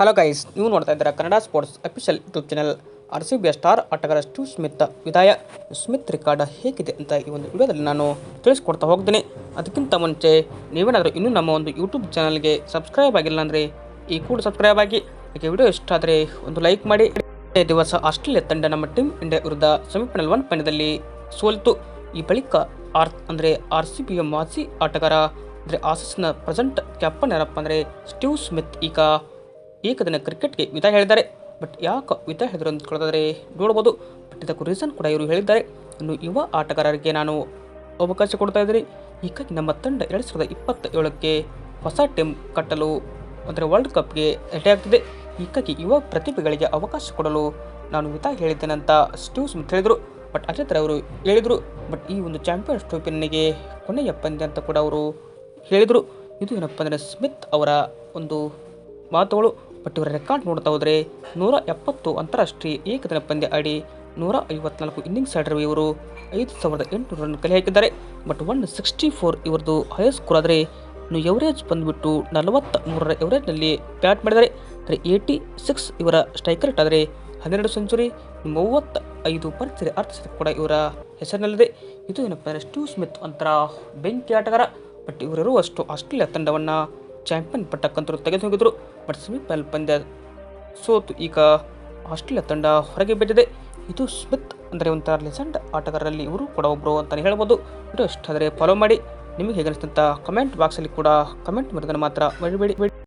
Hello guys ನೀವು ನೋಡ್ತಾ ಇದ್ದೀರಾ Kannada sports official YouTube channel R C B star ಆಟಗಾರ ಸ್ಟೀವ್ ಸ್ಮಿತ್, ವಿದಾಯ. ಸ್ಮಿತ್ ರಿಕಾರ್ಡ್ ಹೇಗಿದೆ ಅಂತ ಈ ಒಂದು ವಿಡಿಯೋದಲ್ಲಿ ನಾನು ತಿಳಿಸ್ಕೊಡ್ತಾ ಹೋಗ್ತೀನಿ. ಅದಕ್ಕಿಂತ ಮುಂಚೆ, ನೀವೇನಾದರೂ ಇನ್ನೂ ನಮ್ಮ ಒಂದು ಯೂಟ್ಯೂಬ್ ಚಾನಲ್ಗೆ ಸಬ್ಸ್ಕ್ರೈಬ್ ಆಗಿಲ್ಲ ಅಂದರೆ ಈ ಕೂಡ ಸಬ್ಸ್ಕ್ರೈಬ್ ಆಗಿ, ಹಾಗೆ ವಿಡಿಯೋ ಇಷ್ಟ ಆದರೆ ಒಂದು ಲೈಕ್ ಮಾಡಿ. ದಿವಸ ಆಸ್ಟ್ರೇಲಿಯಾ ತಂಡ ನಮ್ಮ ಟೀಮ್ ಇಂಡಿಯಾ ವಿರುದ್ಧ ಸೆಮಿಫೈನಲ್ ಒನ್ ಪಂದ್ಯದಲ್ಲಿ ಸೋಲಿತು. ಈ ಬಳಿಕ ಆರ್, ಅಂದರೆ ಆರ್ ಸಿ ಬಿಯ ಮಾಜಿ ಆಟಗಾರ, ಅಂದರೆ ಆಸಿಸ್ನ ಪ್ರೆಸೆಂಟ್ ಕ್ಯಾಪ್ಟನ್ ಯಾರಪ್ಪ ಅಂದರೆ ಸ್ಟೀವ್ ಸ್ಮಿತ್ ಈಗ ಏಕದಿನ ಕ್ರಿಕೆಟ್ಗೆ ವಿದಾಯ ಹೇಳಿದ್ದಾರೆ. ಬಟ್ ಯಾಕೆ ವಿದಾಯ ಹೇಳಿದ್ರು ಅಂತ ಕೇಳೋದಾದ್ರೆ ನೋಡ್ಬೋದು. ಬಟ್ ಇದಕ್ಕೂ ರೀಸನ್ ಕೂಡ ಇವರು ಹೇಳಿದ್ದಾರೆ. ಇನ್ನು ಯುವ ಆಟಗಾರರಿಗೆ ನಾನು ಅವಕಾಶ ಕೊಡ್ತಾ ಇದ್ದೀನಿ. ಹೀಗಾಗಿ ನಮ್ಮ ತಂಡ ಎರಡು ಸಾವಿರದ ಇಪ್ಪತ್ತ ಏಳಕ್ಕೆ ಹೊಸ ಟೀಮ್ ಕಟ್ಟಲು ಅಂದರೆ ವರ್ಲ್ಡ್ ಕಪ್ಗೆ ರೆಡಿ ಆಗ್ತಿದೆ. ಹೀಗಾಗಿ ಯುವ ಪ್ರತಿಭೆಗಳಿಗೆ ಅವಕಾಶ ಕೊಡಲು ನಾನು ವಿತಾ ಹೇಳಿದ್ದೇನೆ ಅಂತ ಸ್ಟೀವ್ ಸ್ಮಿತ್ ಹೇಳಿದರು. ಬಟ್ ಅದೇ ಥರ ಅವರು ಹೇಳಿದರು. ಬಟ್ ಈ ಒಂದು ಚಾಂಪಿಯನ್ಸ್ ಟ್ರೋಫಿ ನನಗೆ ಕೊನೆಯ ಪಂದ್ಯ ಅಂತ ಕೂಡ ಅವರು ಹೇಳಿದರು. ಇದು ಏನಪ್ಪ ಅಂದರೆ ಸ್ಮಿತ್ ಅವರ ಒಂದು ಮಾತುಗಳು. ಬಟ್ ಇವರ ರೆಕಾರ್ಡ್ ನೋಡ್ತಾ ಹೋದರೆ ನೂರ ಎಪ್ಪತ್ತು ಅಂತಾರಾಷ್ಟ್ರೀಯ ಏಕದಿನ ಪಂದ್ಯ ಆಡಿ ನೂರ ಐವತ್ನಾಲ್ಕು ಇನ್ನಿಂಗ್ಸ್ ಆಡಿರುವ ಇವರು ಐದು ಸಾವಿರದ ಎಂಟುನೂರು ರನ್ ಕಲೆ ಹಾಕಿದ್ದಾರೆ. ಬಟ್ ಒನ್ ಸಿಕ್ಸ್ಟಿ ಫೋರ್ ಇವರದು ಹೈಯೆಸ್ಟ್ ಸ್ಕೋರ್ ಆದರೆ ಇನ್ನು ಎವರೇಜ್ ಬಂದುಬಿಟ್ಟು ನಲವತ್ತ ಮೂರರ ಎವರೇಜ್ನಲ್ಲಿ ಬ್ಯಾಟ್ ಮಾಡಿದ್ದಾರೆ. ಅಂದರೆ ಏಯ್ಟಿ ಸಿಕ್ಸ್ ಇವರ ಸ್ಟ್ರೈಕರ್ಟ್ ಆದರೆ ಹನ್ನೆರಡು ಸೆಂಚುರಿ ಮೂವತ್ತ ಐದು ಪರ್ಚರಿ ಅರ್ಧಶತಕ ಕೂಡ ಇವರ ಹೆಸರಿನಲ್ಲಿದೆ. ಇದು ಏನಪ್ಪ ಅಂದರೆ ಸ್ಟೀವ್ ಸ್ಮಿತ್ ಅಂತರ ಬೆಂಕಿ ಆಟಗಾರ. ಬಟ್ ಇವರಿರುವಷ್ಟು ಆಸ್ಟ್ರೇಲಿಯಾ ತಂಡವನ್ನು ಚಾಂಪಿಯನ್ ಪಟ್ಟಕ್ಕಂತರು ತೆಗೆದು ಹೋಗಿದ್ರು. ಬಟ್ ಸೆಮಿಫೈನಲ್ ಪಂದ್ಯ ಸೋತು ಈಗ ಆಸ್ಟ್ರೇಲಿಯಾ ತಂಡ ಹೊರಗೆ ಬಿದ್ದಿದೆ. ಇದು ಸ್ಮಿತ್ ಅಂದರೆ ಒಂಥರ ಲೆಸೆಂಡ್ ಆಟಗಾರರಲ್ಲಿ ಇವರು ಕೂಡ ಒಬ್ಬರು ಅಂತಲೇ ಹೇಳ್ಬೋದು. ಇದು ಫಾಲೋ ಮಾಡಿ. ನಿಮಗೆ ಹೇಗೆ ಅನಿಸ್ತಂತ ಕಮೆಂಟ್ ಬಾಕ್ಸಲ್ಲಿ ಕೂಡ ಕಮೆಂಟ್ ಮಾಡಿದ್ರೆ ಮಾತ್ರ ಮರಿಬೇಡಿ.